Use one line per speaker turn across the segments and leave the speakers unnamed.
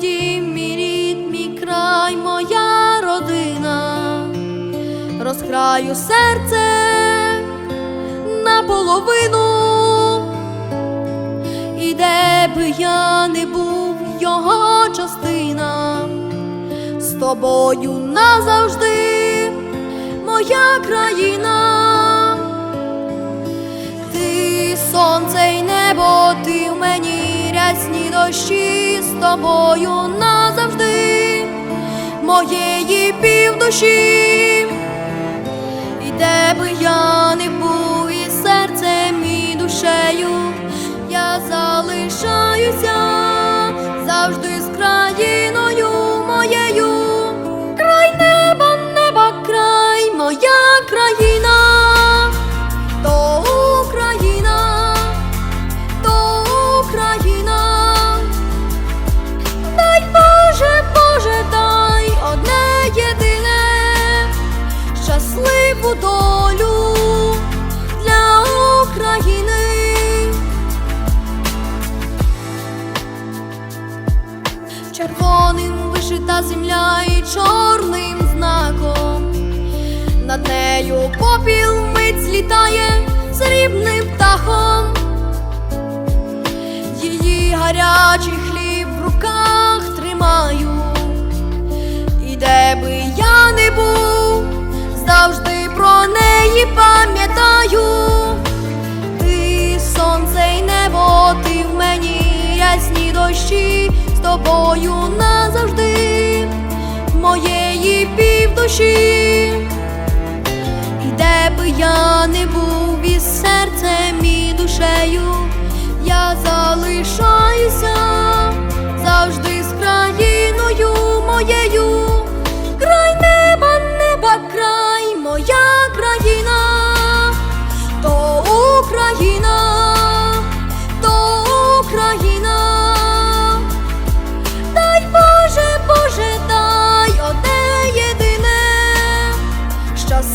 дім, мій рід, мій край, моя родина, розкраю серце наполовину, і де би я не був його частина, з тобою назавжди моя країна, ти сонце й небо тим дощі з тобою назавжди, моєї півдуші, щасливу долю для України. Червоним вишита земля і чорним знаком. Над нею попіл мить злітає срібним птахом. Її гарячий хліб в руках тримаю. І де би я неї пам'ятаю. Ти сонце й небо, ти в мені ясні дощі з тобою назавжди, моєї півдуші. І де би я не був із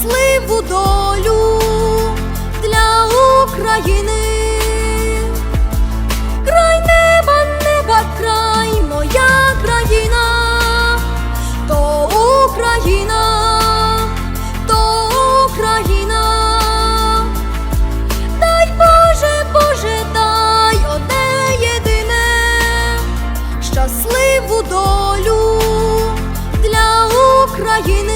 щасливу долю для України, край неба, неба, край моя країна, то Україна, то Україна, дай Боже, Боже, дай одне єдине, щасливу долю для України.